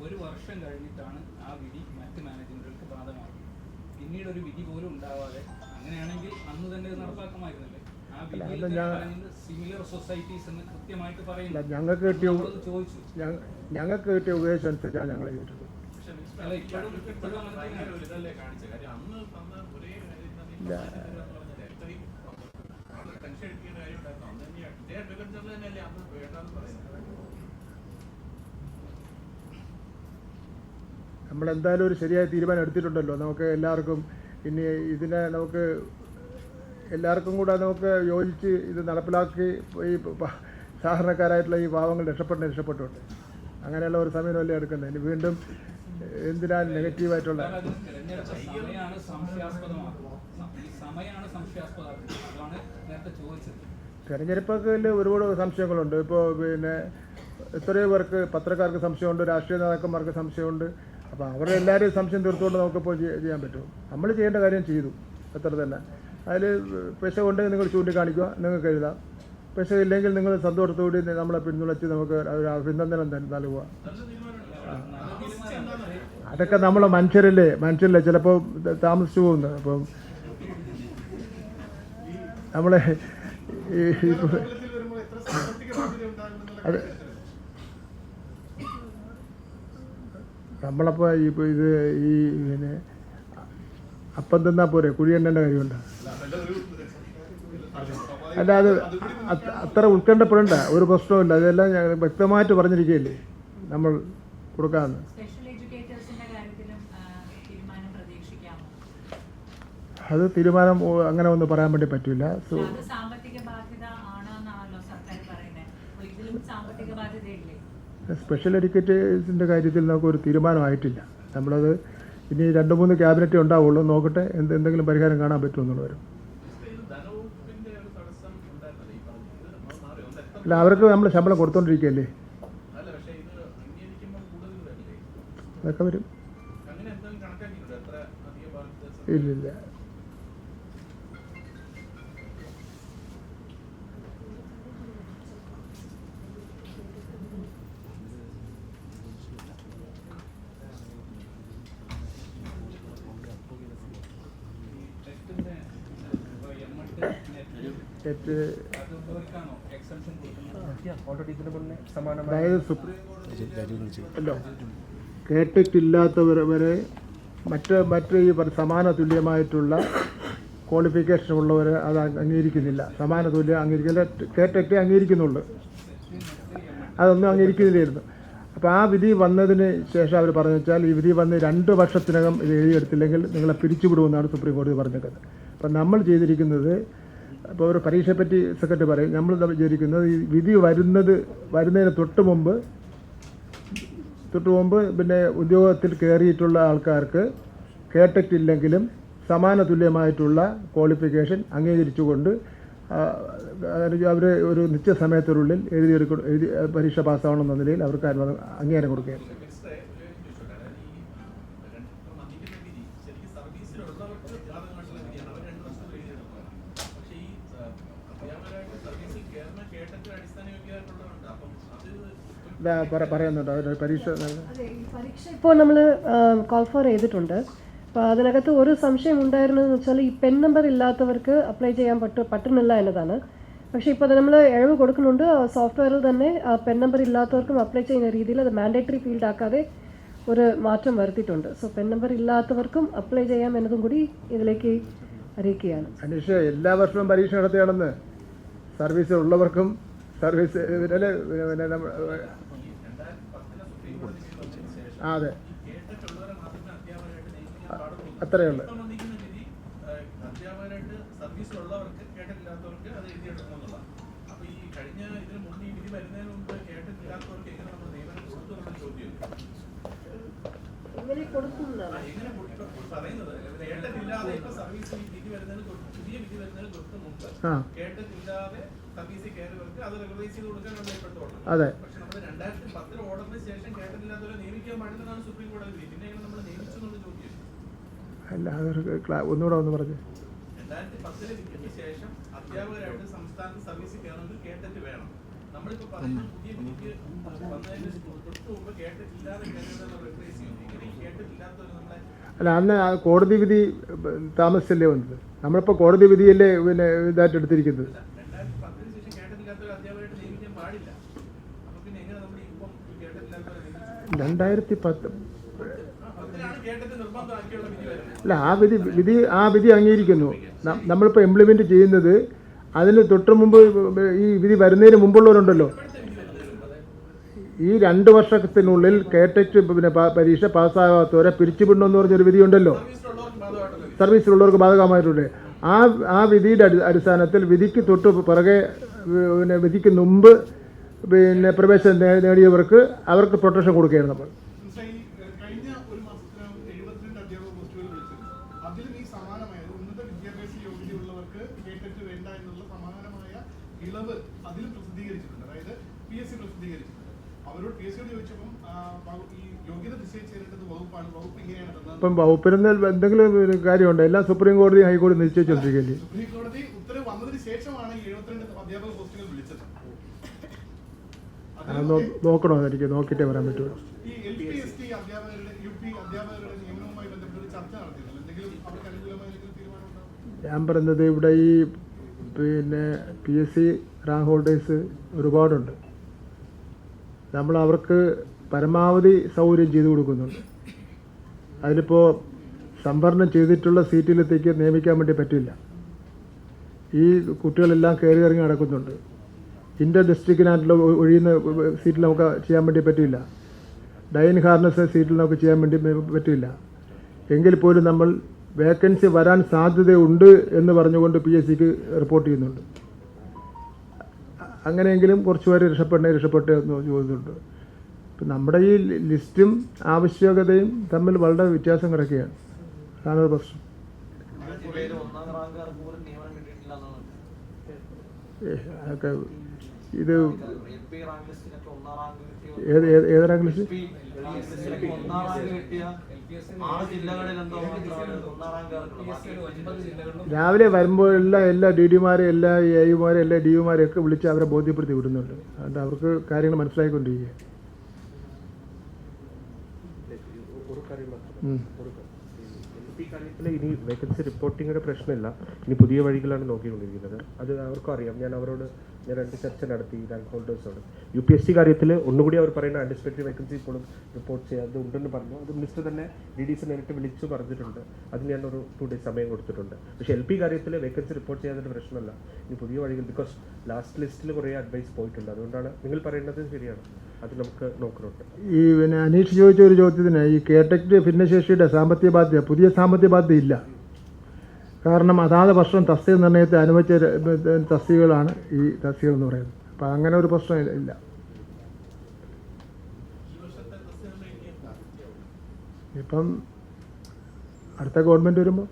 Speaker 4: ഒരു വർഷം കഴിഞ്ഞിട്ടാണ് ആ വിധി മറ്റ് മാനേജ്മെന്റുകൾക്ക് ബാധകമാകുന്നത്. പിന്നീട് ഒരു വിധി പോലും ഉണ്ടാവാതെ അങ്ങനെയാണെങ്കിൽ അന്ന് തന്നെ നടപ്പാക്കുമായിരുന്നല്ലേ? ഞങ്ങൾക്ക് ആ
Speaker 1: വിധി
Speaker 4: വിധിയിൽ
Speaker 1: അത്
Speaker 4: തന്നെ
Speaker 1: ഞാൻ-
Speaker 4: പറയുന്നത് സിമിലർ സൊസൈറ്റീസ് എന്ന് കൃത്യമായിട്ട്
Speaker 1: അല്ല
Speaker 4: പറയുന്നു
Speaker 1: ഞങ്ങൾക്ക് കിട്ടിയ
Speaker 4: നമ്മളത് ചോദിച്ചു.
Speaker 1: ഞങ്ങ- ഞങ്ങൾക്ക് കിട്ടിയ ഉപദേശം അനുസരിച്ചാണ് ഞങ്ങൾ ചെയ്തിട്ടുള്ളത്
Speaker 4: അല്ല ഇപ്പോഴും ഇപ്പോഴും അങ്ങനെ തന്നെയാണ്.
Speaker 1: ഇല്ല നമ്മൾ എന്തായാലും ഒരു ശരിയായ തീരുമാനം എടുത്തിട്ടുണ്ടല്ലോ. നമുക്ക് എല്ലാവർക്കും ഇനി ഇതിനെ നമുക്ക് എല്ലാവർക്കും കൂടെ നമുക്ക് യോജിച്ച് ഇത് നടപ്പിലാക്കി ഈ സാധാരണക്കാരായിട്ടുള്ള ഈ പാവങ്ങൾ രക്ഷപ്പെട്ട് രക്ഷപ്പെട്ടുണ്ട് അങ്ങനെയുള്ള ഒരു സമയമല്ലേ എടുക്കുന്നത്. ഇനി വീണ്ടും എന്തിനാ നെഗറ്റീവായിട്ടുള്ള തെരഞ്ഞെടുപ്പൊക്കെ ഒരുപാട് സംശയങ്ങളുണ്ട്. ഇപ്പോൾ പിന്നെ എത്രയോ പേർക്ക് പത്രക്കാർക്ക് സംശയമുണ്ട് രാഷ്ട്രീയ നേതാക്കന്മാർക്ക് സംശയമുണ്ട്. അപ്പോൾ അവരുടെ എല്ലാവരെയും സംശയം തീർത്തുകൊണ്ട് നമുക്കിപ്പോൾ ചെയ്യ- ചെയ്യാൻ പറ്റും നമ്മൾ ചെയ്യേണ്ട കാര്യം ചെയ്തു അത്ര തന്നെ അതിൽ പെശ ഉണ്ടെങ്കിൽ നിങ്ങൾ ചൂണ്ടിക്കാണിക്കുക നിങ്ങൾക്ക് എഴുതാം പെശ ഇല്ലെങ്കിൽ നിങ്ങൾ സന്തോഷത്തോടെ നമ്മളെ പിന്തുണച്ച് നമുക്ക് ഒരു അഭിനന്ദനം നൽകുക
Speaker 4: പക്ഷേ
Speaker 1: അതൊക്കെ നമ്മളെ മനുഷ്യരല്ലേ മനുഷ്യരല്ലേ ചിലപ്പോൾ താമസിച്ചു പോകുന്നത് അപ്പം നമ്മളെ ഈ അത് നമ്മളപ്പോൾ ഇപ്പോൾ ഇത് ഈ പിന്നെ അപ്പം തന്നാൽ പോരെ? കുഴി എണ്ണേണ്ട കാര്യമുണ്ട്? അല്ല അത് അത്- അത്ര ഉത്കണ്ഠപ്പെടേണ്ട. ഒരു പ്രശ്നവുമില്ല. അതെല്ലാം ഞങ്ങൾ വ്യക്തമായിട്ട് പറഞ്ഞിരിക്കുകയല്ലേ? നമ്മൾ കൊടുക്കാമെന്ന് അത് തീരുമാനം അങ്ങനെ ഒന്നും പറയാൻ വേണ്ടി പറ്റില്ല സോ
Speaker 5: അത് സാമ്പത്തിക ബാധ്യത ആണോ എന്നാണല്ലോ സർക്കാർ പറയുന്നത് അപ്പോൾ ഇതിലും സാമ്പത്തിക ബാധ്യതയില്ലേ
Speaker 1: സ്പെഷ്യൽ എഡ്യൂക്കേറ്റേഴ്സിന്റെ കാര്യത്തിൽ നമുക്ക് ഒരു തീരുമാനമായിട്ടില്ല. നമ്മളത് ഇനി രണ്ട് മൂന്ന് ക്യാബിനറ്റ് ഉണ്ടാവുള്ളൂ. നോക്കട്ടെ എന്ത് എന്തെങ്കിലും പരിഹാരം കാണാൻ പറ്റുമെന്നുള്ള അല്ല അവർക്ക് നമ്മൾ ശമ്പളം കൊടുത്തോണ്ടിരിക്കുകയല്ലേ അതൊക്കെ വരും. ഇല്ലില്ല
Speaker 4: ടെസ്റ്റിന്റെ എം എട്ട് നെറ്റ്
Speaker 1: തെറ്റ്. അതായത് അല്ലോ കേട്ടിട്ടില്ലാത്തവർ വരെ മറ്റ് മറ്റ് ഈ സമാന തുല്യമായിട്ടുള്ള ക്വാളിഫിക്കേഷൻ ഉള്ളവർ അത് അംഗീകരിക്കുന്നില്ല. സമാന തുല്യം അംഗീകരിക്കില്ല കേട്ടിട്ടേ അംഗീകരിക്കുന്നുള്ളൂ. അതൊന്നും അംഗീകരിക്കുന്നില്ലായിരുന്നു. അപ്പോൾ ആ വിധി വന്നതിന് ശേഷം അവർ പറഞ്ഞു വെച്ചാൽ ഈ വിധി വന്ന് രണ്ട് വർഷത്തിനകം ഇത് എഴുതിയെടുത്തില്ലെങ്കിൽ നിങ്ങളെ പിരിച്ചുവിടുമെന്നാണ് സുപ്രീം കോടതി പറഞ്ഞേക്കുന്നത് അപ്പം നമ്മൾ ചെയ്തിരിക്കുന്നത് അപ്പോൾ ഒരു പരീക്ഷയെപ്പറ്റി സെക്രട്ടറി പറയും. നമ്മൾ വിചാരിക്കുന്നത് ഈ വിധി വരുന്നത് വരുന്നതിന് തൊട്ട് മുമ്പ് തൊട്ട് മുമ്പ് പിന്നെ ഉദ്യോഗത്തിൽ കയറിയിട്ടുള്ള ആൾക്കാർക്ക് കേട്ടിട്ടില്ലെങ്കിലും സമാന തുല്യമായിട്ടുള്ള ക്വാളിഫിക്കേഷൻ അംഗീകരിച്ചുകൊണ്ട് അവർ ഒരു നിശ്ചിത സമയത്തിനുള്ളിൽ എഴുതിയെടുക്ക എഴുതി പരീക്ഷ പാസ്സാവണമെന്ന നിലയിൽ അവർക്ക് അംഗീകാരം കൊടുക്കുകയാണ്. പറയുന്നുണ്ട്. അവരുടെ പരീക്ഷ
Speaker 6: ഇപ്പോൾ നമ്മൾ കോൾ ഫോർ ചെയ്തിട്ടുണ്ട്. അപ്പോൾ അതിനകത്ത് ഒരു സംശയം ഉണ്ടായിരുന്നതെന്ന് വെച്ചാൽ ഈ പെൻ നമ്പർ ഇല്ലാത്തവർക്ക് അപ്ലൈ ചെയ്യാൻ പറ്റും പറ്റുന്നില്ല എന്നതാണ്. പക്ഷേ ഇപ്പോൾ നമ്മൾ ഇഴവ് കൊടുക്കുന്നുണ്ട്. സോഫ്റ്റ്വെയറിൽ തന്നെ പെൻ നമ്പർ ഇല്ലാത്തവർക്കും അപ്ലൈ ചെയ്യുന്ന രീതിയിൽ അത് മാൻഡേറ്ററി ഫീൽഡ് ആക്കാതെ ഒരു മാറ്റം വരുത്തിയിട്ടുണ്ട്. സോ പെൻ നമ്പർ ഇല്ലാത്തവർക്കും അപ്ലൈ ചെയ്യാം എന്നതും കൂടി ഇതിലേക്ക് അറിയിക്കുകയാണ്.
Speaker 1: അനീഷ് എല്ലാ വർഷവും പരീക്ഷ നടത്തുകയാണെന്ന്. സർവീസ് ഉള്ളവർക്കും സർവീസ് ആ അതെ. അത്രയേ ഉള്ളൂ.
Speaker 7: കേട്ടിട്ടില്ലാത്തവർക്ക് അത് എഴുതിയെടുക്കണമെന്നുള്ളതാണ് അപ്പൊ ഈ കഴിഞ്ഞ ഇതിന് മുമ്പ് ഈ വിധി വരുന്നതിന് മുമ്പ് കേട്ടിട്ടില്ലാത്തവർക്ക് എങ്ങനെ നമ്മൾ നിയമനം കൊടുത്തു എന്നുള്ള ചോദ്യം?
Speaker 6: എങ്ങനെ കൊടുക്കും
Speaker 7: ആ, എങ്ങനെ കൊടു- ഇപ്പൊ പറയുന്നത് കേട്ടിട്ടില്ലാതെ ഇപ്പൊ സർവീസ് വിധി വരുന്നതിന് തൊട്ട് പുതിയ വിധി വരുന്നതിന് തൊട്ട് മുമ്പ്
Speaker 1: ആ.
Speaker 7: കേട്ടിട്ടില്ലാതെ സർവീസിൽ കയറിയവർക്ക് അത് റെഗുലൈസ് ചെയ്ത് കൊടുക്കാൻ നമ്മൾ പക്ഷെ രണ്ടായിരത്തി പത്തിൽ ഓർഡറിന് ശേഷം കേട്ടിട്ടില്ലാത്തവരെ നിയമിക്കാൻ പാടില്ലെന്നാണ് സുപ്രീം കോടതി വിധി. പിന്നെ എങ്ങനെ നമ്മൾ നിയമിച്ചു എന്നുള്ള ചോദ്യം?
Speaker 1: അല്ല അതൊരു ക്ലാ- ഒന്നുകൂടെ ഒന്ന് പറഞ്ഞു.
Speaker 7: രണ്ടായിരത്തി പത്തിലെ വിധിക്ക് ശേഷം അധ്യാപകരായിട്ട് സംസ്ഥാനത്ത് സർവീസിൽ കയറണമെങ്കിൽ കേട്ടിട്ട് വേണം. നമ്മളിപ്പോ പറയുന്ന പുതിയ വിധിക്ക് വന്നതിന് തൊട്ട് മുമ്പ് കേട്ടിട്ടില്ലാതെ കയറുന്നത് റിപ്ലേസ് ചെയ്യും ഇങ്ങനെ ഈ കേട്ടിട്ടില്ലാത്തവർ നമ്മളെ
Speaker 1: അല്ല അന്ന് ആ കോടതി വിധി താമസിച്ചല്ലേ വന്നത്? നമ്മളിപ്പോൾ കോടതി വിധിയല്ലേ പിന്നെ ഇതായിട്ട് എടുത്തിരിക്കുന്നത്
Speaker 7: രണ്ടായിരത്തി പത്തിന് ശേഷം കേട്ടിട്ടില്ലാത്തവർ അധ്യാപകരായിട്ട് നിയമിക്കാൻ പാടില്ല അപ്പൊ പിന്നെ എങ്ങനെ നമ്മൾ ഇപ്പം ഈ കേട്ടിട്ടില്ലാത്തവരെ നിയമിച്ചു
Speaker 1: രണ്ടായിരത്തി പത്ത് അല്ല ആ വിധി വിധി ആ വിധി അംഗീകരിക്കുന്നു. നമ്മളിപ്പോൾ ഇംപ്ലിമെന്റ് ചെയ്യുന്നത് അതിന് തൊട്ട് മുമ്പ് ഈ വിധി വരുന്നതിന് മുമ്പുള്ളവരുണ്ടല്ലോ. ഈ രണ്ട് വർഷത്തിനുള്ളിൽ കേട്ടറ്റ് പിന്നെ പരീക്ഷ പാസ്സാകാത്തവരെ പിരിച്ചുവിടണമെന്ന് പറഞ്ഞൊരു വിധിയുണ്ടല്ലോ.
Speaker 7: സർവീസിലുള്ളവർക്ക്
Speaker 1: ബാധകമായിട്ടുണ്ട് ആ ആ വിധിയുടെ അടി അടിസ്ഥാനത്തിൽ വിധിക്ക് തൊട്ട് പിറകെ പിന്നെ വിധിക്ക് മുമ്പ് പിന്നെ പ്രവേശനം നേടിയവർക്ക് അവർക്ക് പ്രൊട്ടക്ഷൻ കൊടുക്കുകയാണ് നമ്മൾ.
Speaker 3: ഇളവ് അതിൽ പ്രസിദ്ധീകരിച്ചിട്ടുണ്ട്. അതായത് പി എസ് സി പ്രസിദ്ധീകരിച്ചിട്ടുണ്ട്. അവരോട് പി എസ് സിയോട് ചോദിച്ചപ്പം ഈ യോഗ്യത വകുപ്പാണ്. വകുപ്പ് ഇങ്ങനെയാണ്
Speaker 1: ഇപ്പം വകുപ്പിന് എന്തെങ്കിലും ഒരു കാര്യമുണ്ട്. എല്ലാം സുപ്രീം കോടതി ഹൈക്കോടതി നിശ്ചയിച്ചുകൊണ്ടിരിക്കുകയല്ലേ
Speaker 3: സുപ്രീം കോടതി ഉത്തരവ് വന്നതിന് ശേഷമാണ് ഈ എഴുപത്തിരണ്ട് അധ്യാപക പോസ്റ്റുകൾ വിളിച്ചത്
Speaker 1: അത് നോ- നോക്കണോ എനിക്ക് നോക്കിയിട്ടേ വരാൻ പറ്റുള്ളൂ ഞാൻ പറയുന്നത് ഇവിടെ ഈ പിന്നെ P S C rank holders ഒരുപാടുണ്ട്. നമ്മൾ അവർക്ക് പരമാവധി സൗകര്യം ചെയ്തു കൊടുക്കുന്നുണ്ട്. അതിലിപ്പോൾ സംവരണം ചെയ്തിട്ടുള്ള സീറ്റിലെത്തേക്ക് നിയമിക്കാൻ വേണ്ടി പറ്റില്ല. ഈ കുട്ടികളെല്ലാം കയറി ഇറങ്ങി നടക്കുന്നുണ്ട്. ഇന്റർ ഡിസ്ട്രിക്റ്റിനായിട്ടുള്ള ഒഴിയുന്ന സീറ്റിൽ നമുക്ക് ചെയ്യാൻ വേണ്ടി പറ്റില്ല. ഡൈൻ ഹാർനസ് സീറ്റിൽ നമുക്ക് ചെയ്യാൻ വേണ്ടി പറ്റില്ല. എങ്കിൽ പോലും നമ്മൾ വേക്കൻസി വരാൻ സാധ്യതയുണ്ട് എന്ന് പറഞ്ഞുകൊണ്ട് പി എസ് സിക്ക് റിപ്പോർട്ട് ചെയ്യുന്നുണ്ട്. അങ്ങനെയെങ്കിലും കുറച്ച് പേര് രക്ഷപ്പെടണേ രക്ഷപ്പെട്ടെ എന്ന് ചോദിച്ചിട്ടുണ്ട് ഇപ്പം നമ്മുടെ ഈ ലിസ്റ്റും ആവശ്യകതയും തമ്മിൽ വളരെ വ്യത്യാസം കിടക്കുകയാണ്. അതാണ് ഒരു പ്രശ്നം. അതൊക്കെ ഇത് ഏത് ഏത്
Speaker 8: റാങ്ക്
Speaker 1: രാവിലെ വരുമ്പോൾ എല്ലാ എല്ലാ ഡി ഡിമാരെ എല്ലാ എ യുമാരെ എല്ലാ ഡി യുമാരെ ഒക്കെ വിളിച്ച് അവരെ ബോധ്യപ്പെടുത്തി വിടുന്നുണ്ട്. അതുകൊണ്ട് അവർക്ക് കാര്യങ്ങൾ
Speaker 2: കാര്യത്തിൽ ഇനി വേക്കൻസി റിപ്പോർട്ടിങ്ങിന്റെ പ്രശ്നമില്ല. ഇനി പുതിയ വഴികളാണ് നോക്കിക്കൊണ്ടിരിക്കുന്നത്. അത് അവർക്കും അറിയാം. ഞാൻ അവരോട് രണ്ട് ചർച്ച നടത്തി റാങ്ക് ഹോൾഡേഴ്സോട് യു പി എസ് സി കാര്യത്തിൽ ഒന്നുകൂടി അവർ പറയുന്ന അഡ്മിനിസ്ട്രേറ്റീവ് വേക്കൻസി ഇപ്പോഴും റിപ്പോർട്ട് ചെയ്യാതെ ഉണ്ടെന്ന് പറഞ്ഞു. അത് മിനിസ്റ്റർ തന്നെ ഡി ഡി സി നേരിട്ട് വിളിച്ചു പറഞ്ഞിട്ടുണ്ട്. അതിന് ഞാൻ ഒരു ടു ഡേയ്സ് സമയം കൊടുത്തിട്ടുണ്ട്. പക്ഷേ എൽ പി കാര്യത്തിൽ വേക്കൻസി റിപ്പോർട്ട് ചെയ്യാതൊരു പ്രശ്നമല്ല. ഇനി പുതിയ വഴികൾ ബിക്കോസ് ലാസ്റ്റ് ലിസ്റ്റിൽ കുറേ അഡ്വൈസ് പോയിട്ടുണ്ട്. അതുകൊണ്ടാണ് നിങ്ങൾ പറയുന്നത് ശരിയാണ്. അത് നമുക്ക് നോക്കുന്നുണ്ട്
Speaker 1: ഈ പിന്നെ അനീഷ് ചോദിച്ച ഒരു ചോദ്യത്തിന് ഈ കേട്ടറ്റ് ഭിന്നശേഷിയുടെ സാമ്പത്തിക ബാധ്യത പുതിയ സാമ്പത്തിക ബാധ്യത ഇല്ല. കാരണം അതാത് വർഷം തസ്തിക നിർണയത്തെ അനുവദിച്ച തസ്തികകളാണ് ഈ തസ്തികൾ എന്ന് പറയുന്നത്. അപ്പം അങ്ങനെ ഒരു പ്രശ്നം ഇല്ല- ഇപ്പം അടുത്ത ഗവൺമെന്റ് വരുമ്പോൾ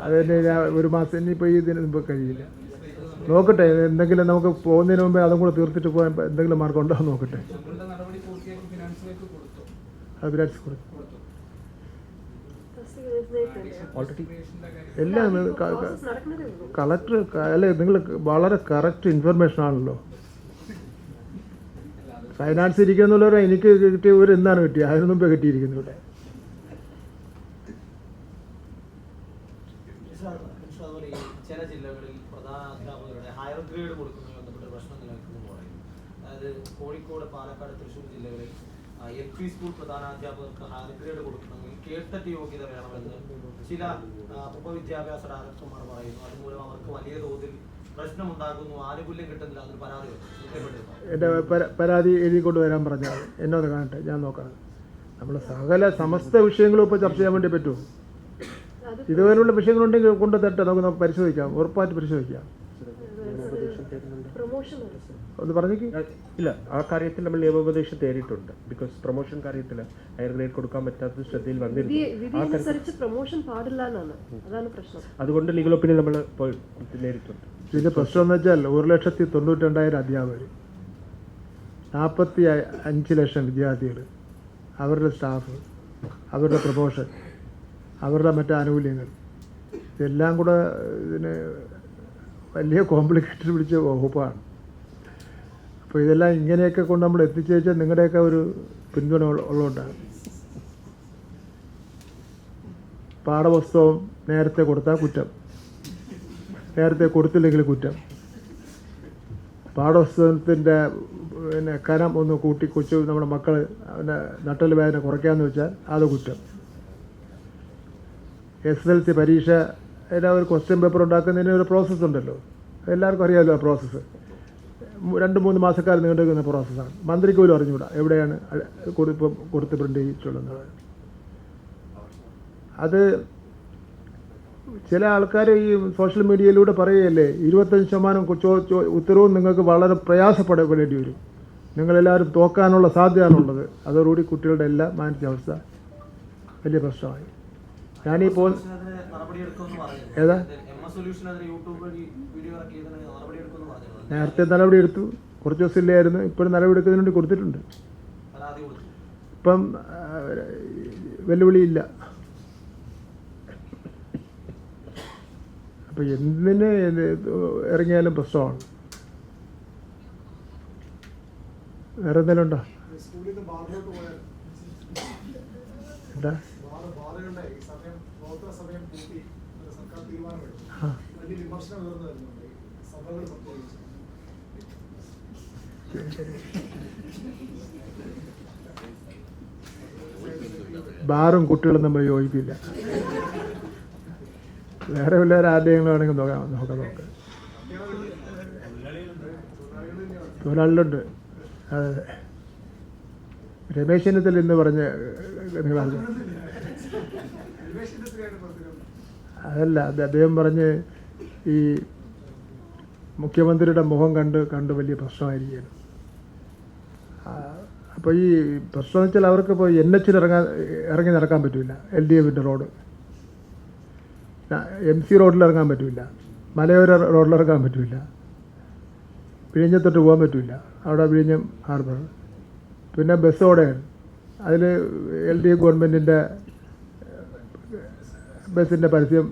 Speaker 1: അതിന്റെ ഒരു മാസം ഇനിയിപ്പോൾ ഈ ഇതിന് കഴിയില്ല. നോക്കട്ടെ എന്തെങ്കിലും നമുക്ക് പോകുന്നതിന് മുമ്പേ അതും കൂടെ തീർത്തിട്ട് പോകാൻ എന്തെങ്കിലും മാർഗം ഉണ്ടോ നോക്കട്ടെ. അത് വിചാരിച്ചു
Speaker 4: കൊടുക്കും
Speaker 1: ഓൾറെഡി എല്ലാം കളക്ടർ അല്ലെ നിങ്ങൾ വളരെ കറക്റ്റ് ഇൻഫർമേഷൻ ആണല്ലോ. ഫൈനാൻസ് ഇരിക്കുന്നുള്ളവരെ എനിക്ക് കിട്ടിയ ഒരു എന്താണ് കിട്ടിയത് അതിനു മുമ്പേ കിട്ടിയിരിക്കുന്നു ഇവിടെ.
Speaker 8: ഗ്രേഡ് പ്രശ്നം പറയുന്നു അതായത് കോഴിക്കോട് പാലക്കാട് തൃശ്ശൂർ ജില്ലകളിൽ എൽ പി സ്കൂൾ പ്രധാനാധ്യാപകർക്ക് ഹയർ ഗ്രേഡ് കൊടുക്കുന്നു. കേട്ടറ്റ് യോഗ്യത വേണമെന്ന് ചില ഉപവിദ്യാഭ്യാസ ഡയറക്ടർമാർ പറയുന്നു. അതുമൂലം അവർക്ക് വലിയ തോതിൽ പ്രശ്നമുണ്ടാകുന്നു. ആനുകൂല്യം കിട്ടുന്നില്ല അതിന് പരാതി
Speaker 1: എന്റെ? എന്റെ പരാതി എഴുതി കൊണ്ടുവരാൻ പറഞ്ഞാൽ എന്നോട് കാണട്ടെ ഞാൻ നോക്കാം. നമ്മൾ സകല സമസ്ത വിഷയങ്ങളും ഇപ്പോൾ ചർച്ച ചെയ്യാൻ വേണ്ടി പറ്റുമോ?
Speaker 6: ഇതുവരെയുള്ള
Speaker 1: ഇതുപോലുള്ള വിഷയങ്ങളുണ്ടെങ്കിൽ കൊണ്ടുതരട്ടെ നമുക്ക് നമുക്ക് പരിശോധിക്കാം ഉറപ്പായിട്ട് പരിശോധിക്കാം. ഒന്ന് പറഞ്ഞേക്ക്.
Speaker 2: ഇല്ല ആ കാര്യത്തിൽ നമ്മൾ നിയമോപദേശം തേടിയിട്ടുണ്ട്. ബിക്കോസ് പ്രൊമോഷൻ കാര്യത്തിൽ ഹയർ ഗ്രേഡ് കൊടുക്കാൻ പറ്റാത്ത ശ്രദ്ധയിൽ വന്നിരുന്നു.
Speaker 6: പ്രൊമോഷൻ പാടില്ല എന്നാണ്. അതാണ് പ്രശ്നം.
Speaker 2: അതുകൊണ്ട് ലീഗൽ ഒപ്പീനിയൻ നമ്മൾ പോയി നേരിട്ടുണ്ട്.
Speaker 1: ഇതിന്റെ പ്രശ്നം എന്ന് വെച്ചാൽ ഒരു ലക്ഷത്തി തൊണ്ണൂറ്റി രണ്ടായിരം അധ്യാപകർ നാൽപ്പത്തി അഞ്ച് ലക്ഷം വിദ്യാർത്ഥികൾ അവരുടെ സ്റ്റാഫ് അവരുടെ പ്രൊമോഷൻ അവരുടെ മറ്റു ആനുകൂല്യങ്ങൾ. ഇതെല്ലാം കൂടെ ഇതിന് വലിയ കോംപ്ലിക്കേറ്റഡ് പിടിച്ച വകുപ്പാണ്. അപ്പോൾ ഇതെല്ലാം ഇങ്ങനെയൊക്കെ കൊണ്ട് നമ്മൾ എത്തിച്ചു വെച്ചാൽ നിങ്ങളുടെയൊക്കെ ഒരു പിന്തുണ ഉള്ള- ഉള്ളതുകൊണ്ടാണ്. പാഠപുസ്തകം നേരത്തെ കൊടുത്താൽ കുറ്റം. നേരത്തെ കൊടുത്തില്ലെങ്കിൽ കുറ്റം. പാഠപുസ്തകത്തിന്റെ പിന്നെ കനം ഒന്ന് കൂട്ടി കൊച്ചു നമ്മുടെ മക്കൾ പിന്നെ നട്ടൽ വേദന കുറയ്ക്കാമെന്ന് വെച്ചാൽ അത് കുറ്റം. എസ് എൽ സി പരീക്ഷ ഒരു ക്വസ്റ്റ്യൻ പേപ്പർ ഉണ്ടാക്കുന്നതിന് ഒരു പ്രോസസ്സ് ഉണ്ടല്ലോ. എല്ലാവർക്കും അറിയാമല്ലോ ആ പ്രോസസ്സ് രണ്ട് മൂന്ന് മാസക്കാലം നീണ്ടു നിൽക്കുന്ന പ്രോസസ്സാണ് മന്ത്രിക്ക് പോലും അറിഞ്ഞുകൂടാ. എവിടെയാണ് കുറിപ്പ് കൊടു- കൊടുത്ത് പ്രിന്റ് ചെയ്യിച്ചുള്ളത് അത് ചില ആൾക്കാർ ഈ സോഷ്യൽ മീഡിയയിലൂടെ പറയുകയല്ലേ ഇരുപത്തഞ്ച് ശതമാനം ഉത്തരവും നിങ്ങൾക്ക് വളരെ പ്രയാസപ്പെടേണ്ടി വരും. നിങ്ങളെല്ലാവരും തോക്കാനുള്ള സാധ്യതയാണുള്ളത് അതോടുകൂടി കുട്ടികളുടെ എല്ലാ മാനസികാവസ്ഥ വലിയ പ്രശ്നമായി. ഞാനീ പോ. ഏതാ? നേരത്തെ നടപടി എടുത്തു. കുറച്ച് ദിവസം ഇല്ലായിരുന്നു. ഇപ്പോഴും നടപടി എടുക്കുന്നതിന് വേണ്ടി കൊടുത്തിട്ടുണ്ട്. ഇപ്പം വെല്ലുവിളിയില്ല. അപ്പം എന്തിന് ഇറങ്ങിയാലും പ്രശ്നമാണ്. വേറെ എന്തെങ്കിലും ഉണ്ടോ?
Speaker 3: സ്കൂളിൽ നിന്ന് ബാറിലോട്ട് പോയാൽ
Speaker 1: എന്താ?
Speaker 3: സമയം സമയം കൂട്ടി സർക്കാർ വലിയ വിമർശനം ഉയർന്നു വരുന്നുണ്ട് സഭകൾ പ്രത്യേകിച്ച്.
Speaker 1: ബാറും കുട്ടികളും തമ്മിൽ യോജിപ്പില്ല. വേറെ വല്ല ആരുടെയെങ്കിലും ആണെങ്കിൽ നോക്കാം. നോക്കാം നോക്കാം. തൊഴിലാളികളുണ്ട്. അതെ രമേശ് ചെന്നിത്തല എന്ന് പറഞ്ഞ? അതല്ല അത് അദ്ദേഹം പറഞ്ഞ് ഈ മുഖ്യമന്ത്രിയുടെ മുഖം കണ്ട് കണ്ട് വലിയ പ്രശ്നമായിരിക്കുകയാണ്. അപ്പോൾ ഈ പ്രശ്നം വെച്ചാൽ അവർക്കിപ്പോൾ എൻ എച്ചിൽ ഇറങ്ങാൻ ഇറങ്ങി നടക്കാൻ പറ്റില്ല എൽ ഡി എഫിന്റെ റോഡ്. എം സി റോഡിൽ ഇറങ്ങാൻ പറ്റില്ല മലയോര റോഡിൽ ഇറങ്ങാൻ പറ്റില്ല വിഴിഞ്ഞത്തോട്ട് പോകാൻ പറ്റില്ല അവിടെ വിഴിഞ്ഞം ഹാർബർ. പിന്നെ ബസ് ഓടെയാണ് അതിൽ എൽ ഡി എഫ് ഗവൺമെന്റിന്റെ ബസ്സിന്റെ പരസ്യം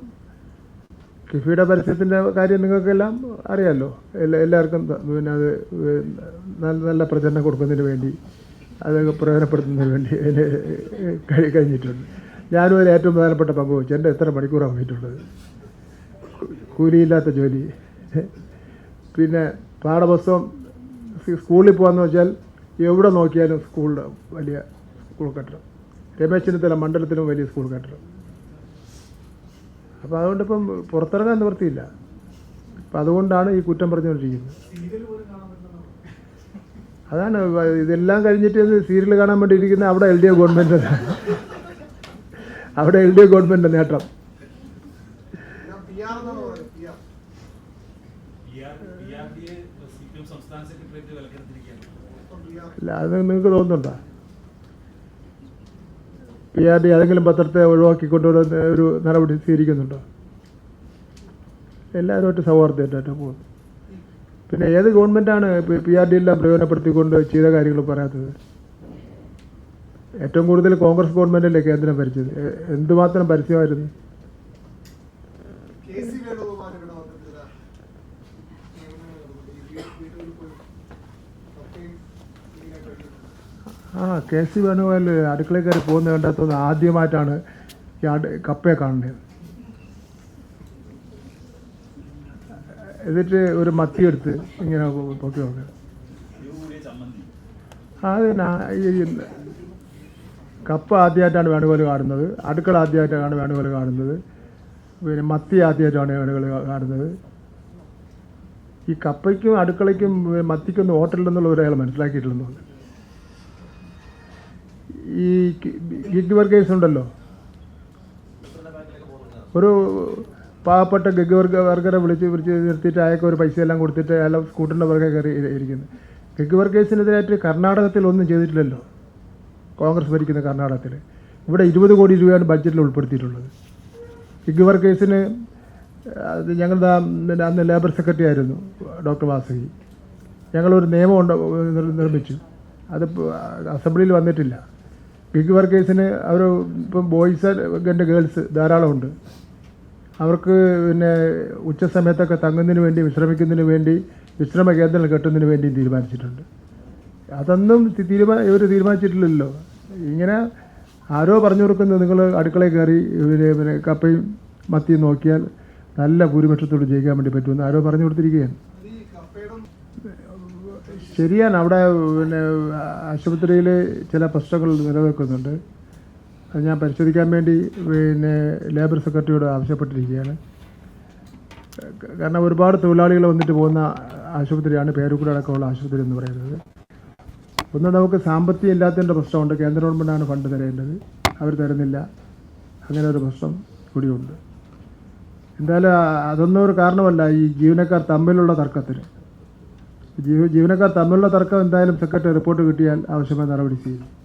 Speaker 1: കിഫിയുടെ പരസ്യത്തിന്റെ കാര്യം നിങ്ങൾക്കെല്ലാം അറിയാമല്ലോ എല്ലാ എല്ലാവർക്കും പിന്നെ അത് നല്ല നല്ല പ്രചരണം കൊടുക്കുന്നതിന് വേണ്ടി അത് പ്രയോജനപ്പെടുത്തുന്നതിന് വേണ്ടി അതിന് കഴി കഴിഞ്ഞിട്ടുണ്ട്. ഞാനും അതിൽ ഏറ്റവും പ്രധാനപ്പെട്ട പങ്ക് വഹിച്ചു. എന്റെ എത്ര മണിക്കൂറാണ് പോയിട്ടുള്ളത് കൂലിയില്ലാത്ത ജോലി. പിന്നെ പാഠപുസ്തകം സ്കൂളിൽ പോകാന്ന് വെച്ചാൽ എവിടെ നോക്കിയാലും സ്കൂളിൽ വലിയ സ്കൂൾ കെട്ടിടം. രമേശ് ചെന്നിത്തല മണ്ഡലത്തിലും വലിയ സ്കൂൾ കെട്ടിടം. അപ്പോൾ അതുകൊണ്ട് ഇപ്പം പുറത്തിറങ്ങാൻ നിവൃത്തിയില്ല. അപ്പം അതുകൊണ്ടാണ് ഈ കുറ്റം പറഞ്ഞുകൊണ്ടിരിക്കുന്നത്. അതാണ് ഇതെല്ലാം കഴിഞ്ഞിട്ട് സീരിയൽ കാണാൻ വേണ്ടി ഇരിക്കുന്ന അവിടെ എൽ ഡി എഫ് ഗവൺമെന്റ് അവിടെ എൽ ഡി എഫ് ഗവൺമെന്റ് നേട്ടം. അല്ല അത് നിങ്ങൾക്ക് തോന്നുന്നുണ്ടോ? പി ആർ ഡി ഏതെങ്കിലും പത്രത്തെ ഒഴിവാക്കിക്കൊണ്ടുവരുന്ന ഒരു നടപടി സ്വീകരിക്കുന്നുണ്ടോ? എല്ലാവരുമായിട്ട് സൗഹാർദ്ദമായിട്ടാണ് പോകുന്നത്. പിന്നെ ഏത് ഗവൺമെന്റാണ് പി ആർ ഡി എല്ലാം പ്രയോജനപ്പെടുത്തിക്കൊണ്ട് ചെയ്ത കാര്യങ്ങൾ പറയാത്തത്? ഏറ്റവും കൂടുതൽ കോൺഗ്രസ് ഗവൺമെന്റല്ലേ കേന്ദ്രം ഭരിച്ചത്? എന്തുമാത്രം പരസ്യമായിരുന്നു
Speaker 3: കെ സി വേണുഗോപാലിന്റെ പത്രത്തിൽ നിയമനങ്ങൾ നടന്നത് ഈ വീ- വീടുകളിൽ പോയി കപ്പയും ഇങ്ങനെ കഴിയുന്നു
Speaker 1: ആ കെ സി വേണുഗോപാൽ അടുക്കളയിൽ കയറി പോകുന്ന വേണ്ടാത്തത് ആദ്യമായിട്ടാണ് കപ്പയെ കാണുന്നത്. എന്നിട്ട് ഒരു മത്തി എടുത്ത് ഇങ്ങനെ പൊക്കി നോക്കുക. അതിനാ ഈ കപ്പ ആദ്യമായിട്ടാണ് വേണുകോൽ കാണുന്നത്. അടുക്കള ആദ്യമായിട്ടാണ് വേണുകോൽ കാണുന്നത്. പിന്നെ മത്തി ആദ്യമായിട്ടാണ് വേണുകോൽ കാണുന്നത്. ഈ കപ്പയ്ക്കും അടുക്കളയ്ക്കും മത്തിക്കൊന്നും ഹോട്ടലിലെന്നുള്ള ഒരാൾ മനസ്സിലാക്കിയിട്ടില്ലെന്ന് തോന്നുന്നു. ഈ ഗിഗ് വർക്കേഴ്സ് ഉണ്ടല്ലോ. ഒരു പാവപ്പെട്ട ഗഗ് വർഗ വർഗരെ വിളിച്ച് വിളിച്ച് നിർത്തിയിട്ട് അയാൾക്ക് ഒരു പൈസ എല്ലാം കൊടുത്തിട്ട് അയാൾ സ്കൂട്ടറിന്റെ പുറകെ കയറി ഇരിക്കുന്നത് ഇരിക്കുന്നു. ഗഗ് വർക്കേഴ്സിനെതിരായിട്ട് കർണാടകത്തിൽ ഒന്നും ചെയ്തിട്ടില്ലല്ലോ. കോൺഗ്രസ് ഭരിക്കുന്ന കർണാടകത്തിൽ. ഇവിടെ ഇരുപത് കോടി രൂപയാണ് ബഡ്ജറ്റിൽ ഉൾപ്പെടുത്തിയിട്ടുള്ളത്. ഗിഗ് വർക്കേഴ്സിന് അത് ഞങ്ങളുടെ അന്ന് ലേബർ സെക്രട്ടറി ആയിരുന്നു ഡോക്ടർ വാസകി. ഞങ്ങളൊരു നിയമം നിർമ്മിച്ചു. അത് അസംബ്ലിയിൽ വന്നിട്ടില്ല. ഗിഗ് വർക്കേഴ്സിന് അവർ ഇപ്പം ബോയ്സ് ആൻഡ് ഗേൾസ് ധാരാളമുണ്ട്. അവർക്ക് പിന്നെ ഉച്ച സമയത്തൊക്കെ തങ്ങുന്നതിന് വേണ്ടി വിശ്രമിക്കുന്നതിന് വേണ്ടി വിശ്രമ കേന്ദ്രങ്ങൾ കെട്ടുന്നതിന് വേണ്ടി തീരുമാനിച്ചിട്ടുണ്ട്. അതൊന്നും തീരുമാ ഇവർ തീരുമാനിച്ചിട്ടില്ലല്ലോ. ഇങ്ങനെ ആരോ പറഞ്ഞു കൊടുക്കുന്നത് നിങ്ങൾ അടുക്കളയിൽ കയറി പിന്നെ പിന്നെ കപ്പയും മത്തിയും നോക്കിയാൽ നല്ല ഭൂരിപക്ഷത്തോട് ജയിക്കാൻ വേണ്ടി പറ്റുമെന്ന് ആരോ പറഞ്ഞു കൊടുത്തിരിക്കുകയാണ്. ശരിയാണ്. അവിടെ പിന്നെ ആശുപത്രിയിൽ ചില പ്രശ്നങ്ങൾ നിലനിൽക്കുന്നുണ്ട്. അത് ഞാൻ പരിശോധിക്കാൻ വേണ്ടി പിന്നെ ലേബർ സെക്രട്ടറിയോട് ആവശ്യപ്പെട്ടിരിക്കുകയാണ്. കാരണം ഒരുപാട് തൊഴിലാളികൾ വന്നിട്ട് പോകുന്ന ആശുപത്രിയാണ് പേരുകൂടെ അടക്കമുള്ള ആശുപത്രി എന്ന് പറയുന്നത്. ഒന്ന് നമുക്ക് സാമ്പത്തികം ഇല്ലാത്തതിന്റെ പ്രശ്നമുണ്ട്. കേന്ദ്ര ഗവൺമെന്റാണ് ഫണ്ട് തരേണ്ടത്. അവർ തരുന്നില്ല. അങ്ങനെ ഒരു പ്രശ്നം കൂടിയുണ്ട്. എന്തായാലും അതൊന്നും ഒരു കാരണമല്ല. ഈ ജീവനക്കാർ തമ്മിലുള്ള തർക്കത്തിന്. ജീവനക്കാർ തമ്മിലുള്ള തർക്കം എന്തായാലും സെക്രട്ടറി റിപ്പോർട്ട് കിട്ടിയാൽ ആവശ്യമായ നടപടി ചെയ്യും